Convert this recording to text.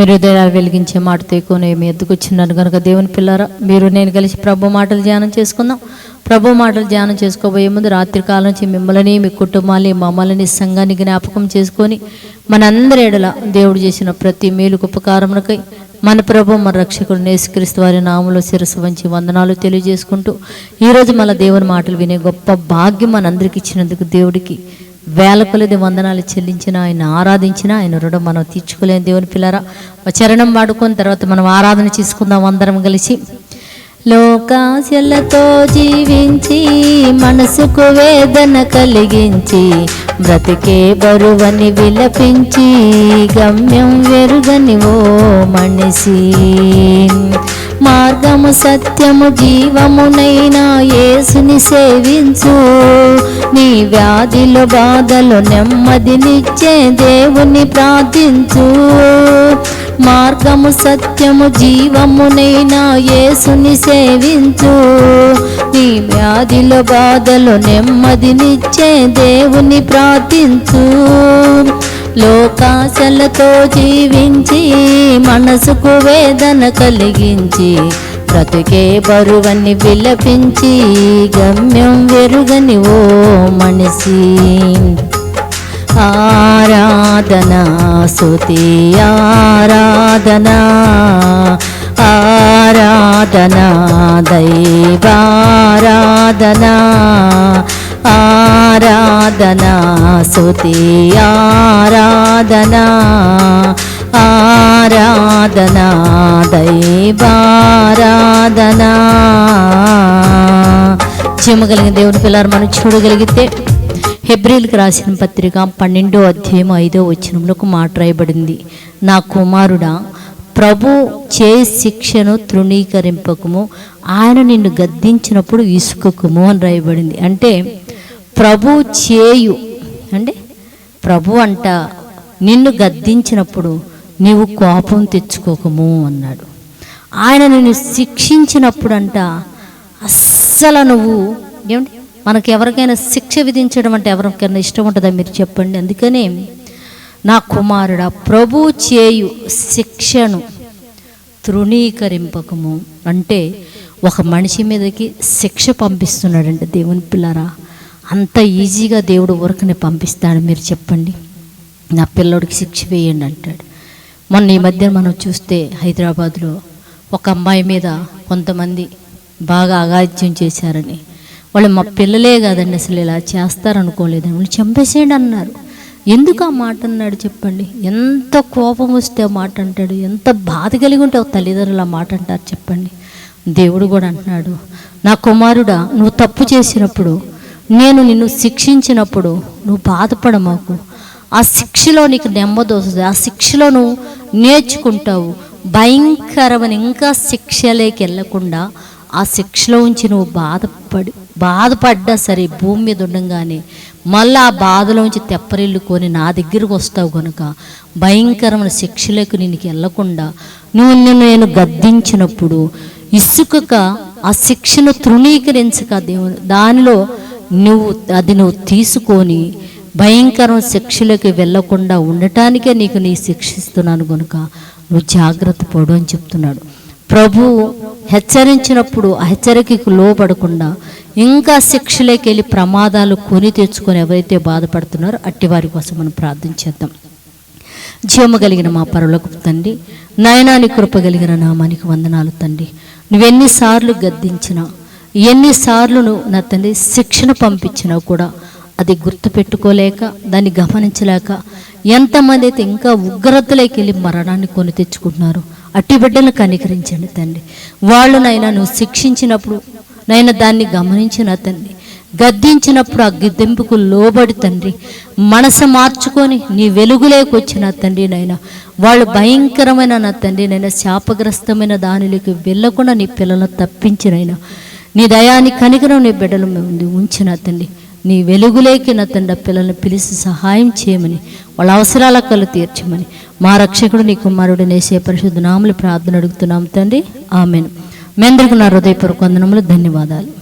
మీరు హృదయాలు వెలిగించే మాటతో ఎక్కువ మీ ఎద్దుకు వచ్చినాను కనుక దేవుని పిల్లారా మీరు నేను కలిసి ప్రభు మాటలు ధ్యానం చేసుకుందాం. ప్రభు మాటలు ధ్యానం చేసుకోబోయే ముందు రాత్రి కాలం నుంచి మిమ్మల్ని మీ కుటుంబాన్ని మమ్మల్ని సంఘాన్ని జ్ఞాపకం చేసుకొని మనందరి ఎడల దేవుడు చేసిన ప్రతి మేలుకు ఉపకారమునకై మన ప్రభు మన రక్షకుడు నేసుక్రీస్తు వారి నామంలో శిరస్సు వంచి వందనాలు తెలియజేసుకుంటూ ఈరోజు మన దేవుని మాటలు వినే గొప్ప భాగ్యం మనందరికి ఇచ్చినందుకు దేవుడికి వేల కొలది వందనాలు చెల్లించిన ఆయన ఆరాధించిన ఆయన రుణం మనం తీర్చుకోలేని దేవుని పిల్లరా. చరణం వాడుకున్న తర్వాత మనం ఆరాధన చేసుకుందాం అందరం కలిసి. లోకాశలతో జీవించి మనసుకు వేదన కలిగించి బ్రతికే బరువని విలపించి గమ్యం వెరుగని ఓ మనిషి. మార్గము సత్యము జీవమునైనా యేసుని సేవించు. నీ వ్యాధిలో బాధలు నెమ్మదినిచ్చే దేవుని ప్రార్థించు. మార్గము సత్యము జీవమునైనా యేసుని సేవించు. నీ వ్యాధిలో బాధలు నెమ్మదినిచ్చే దేవుని ప్రార్థించు. లోకాశలతో జీవించి మనసుకు వేదన కలిగించి బ్రతుకే బరువని విలపించి గమ్యం వెరుగని ఓ మనిషి. ఆరాధనా సుతి ఆరాధనా ఆరాధనా దైవారాధనా ఆరాధనా సుతి ఆరాధనా. ఆరాధనా దైవారాధనా. చెమ్మగలిగిన దేవుని పిల్లలు మనం చూడగలిగితే హెబ్రిల్కి రాసిన పత్రిక పన్నెండో అధ్యాయం ఐదో వచ్చినంలో ఒక మాట రాయబడింది. నా కుమారుడా ప్రభు చే శిక్షను తృణీకరింపకము ఆయన నిన్ను గద్దించినప్పుడు ఇసుకకుము అని రాయబడింది. అంటే ప్రభు చేయు అంటే ప్రభు అంట నిన్ను గద్దించినప్పుడు నీవు కోపం తెచ్చుకోకము అన్నాడు. ఆయన నిన్ను శిక్షించినప్పుడంట అస్సలు నువ్వు ఏమండి? మనకు ఎవరికైనా శిక్ష విధించడం అంటే ఎవరికైనా ఇష్టం ఉంటుందా మీరు చెప్పండి. అందుకనే నా కుమారుడా ప్రభు చేయు శిక్షను తృణీకరింపకము. అంటే ఒక మనిషి మీదకి శిక్ష పంపిస్తున్నాడండి దేవుని పిల్లరా. అంత ఈజీగా దేవుడు ఊరకని పంపిస్తాడు మీరు చెప్పండి. నా పిల్లోడికి శిక్ష వేయండి అంటాడు. మొన్న ఈ మధ్య మనం చూస్తే హైదరాబాద్లో ఒక అమ్మాయి మీద కొంతమంది బాగా అగాధ్యం చేశారని. వాళ్ళు మా పిల్లలే కాదండి అసలు ఇలా చేస్తారనుకోలేదని. వాళ్ళు చంపేసేయండి అన్నారు. ఎందుకు ఆ మాట అన్నాడు చెప్పండి. ఎంత కోపం వస్తే ఆ మాట అంటాడు. ఎంత బాధ కలిగి ఉంటే ఒక తల్లిదండ్రులు ఆ మాట అంటారు చెప్పండి. దేవుడు కూడా అంటున్నాడు నా కుమారుడా నువ్వు తప్పు చేసినప్పుడు నేను నిన్ను శిక్షించినప్పుడు నువ్వు బాధపడమాకు. ఆ శిక్షలో నీకు నెమ్మది వస్తుంది. ఆ శిక్షలో నువ్వు నేర్చుకుంటావు. భయంకరమైన ఇంకా శిక్షలేకి వెళ్ళకుండా ఆ శిక్షలో ఉంచి నువ్వు బాధపడి బాధపడ్డా సరే భూమి మీద ఉండగానే మళ్ళీ ఆ బాధలోంచి తెప్పరిల్లుకొని నా దగ్గరకు వస్తావు కనుక భయంకరమైన శిక్షలకు నీకు వెళ్ళకుండా నువ్వు నిన్ను నేను గద్దించినప్పుడు ఇసుకక ఆ శిక్షను తృణీకరించక దేవుని దానిలో నువ్వు అది నువ్వు తీసుకొని భయంకరం శిక్షలకు వెళ్ళకుండా ఉండటానికే నీకు నీ శిక్షిస్తున్నాను కనుక నువ్వు జాగ్రత్త పడు అని చెప్తున్నాడు. ప్రభు హెచ్చరించినప్పుడు ఆ హెచ్చరికకు లోపడకుండా ఇంకా శిక్షలోకి వెళ్ళి ప్రమాదాలు కొని తెచ్చుకొని ఎవరైతే బాధపడుతున్నారో అట్టి వారి కోసం మనం ప్రార్థన చేద్దాం. జీవము కలిగిన మా పరులకు తండ్రి నయనాని కృప కలిగిన నామానికి వందనాలు తండ్రి. నువ్వెన్నిసార్లు గద్దించినా ఎన్నిసార్లు నువ్వు నా తండ్రి శిక్షణ పంపించినా కూడా అది గుర్తుపెట్టుకోలేక దాన్ని గమనించలేక ఎంతమంది అయితే ఇంకా ఉగ్రతలోకి వెళ్ళి మరణాన్ని కొని తెచ్చుకుంటున్నారు అట్టి బిడ్డలను కనికరించండి తండ్రి. వాళ్ళు నైనా నువ్వు శిక్షించినప్పుడు నైనా దాన్ని గమనించిన తండ్రి. గద్దించినప్పుడు ఆ గిద్దెంపుకు లోబడి తండ్రి మనసు మార్చుకొని నీ వెలుగులోకి వచ్చిన తండ్రి నైనా వాళ్ళు భయంకరమైన నా తండ్రి నైనా శాపగ్రస్తమైన దానిలోకి వెళ్ళకుండా నీ పిల్లలను తప్పించినైనా నీ దయాన్ని కనికరం నీ బిడ్డల ఉంచిన తండ్రి. నీ వెలుగులేకి నా తండ్రి పిల్లల్ని పిలిచి సహాయం చేయమని వాళ్ళ అవసరాల కళ్ళు తీర్చమని మా రక్షకుడు నీ కుమారుడు నేసే పరిశుద్ధ నాములు ప్రార్థన అడుగుతున్నాం తండ్రి. ఆమెను. మెందరికి నా హృదయపూర్వక వందనములు ధన్యవాదాలు.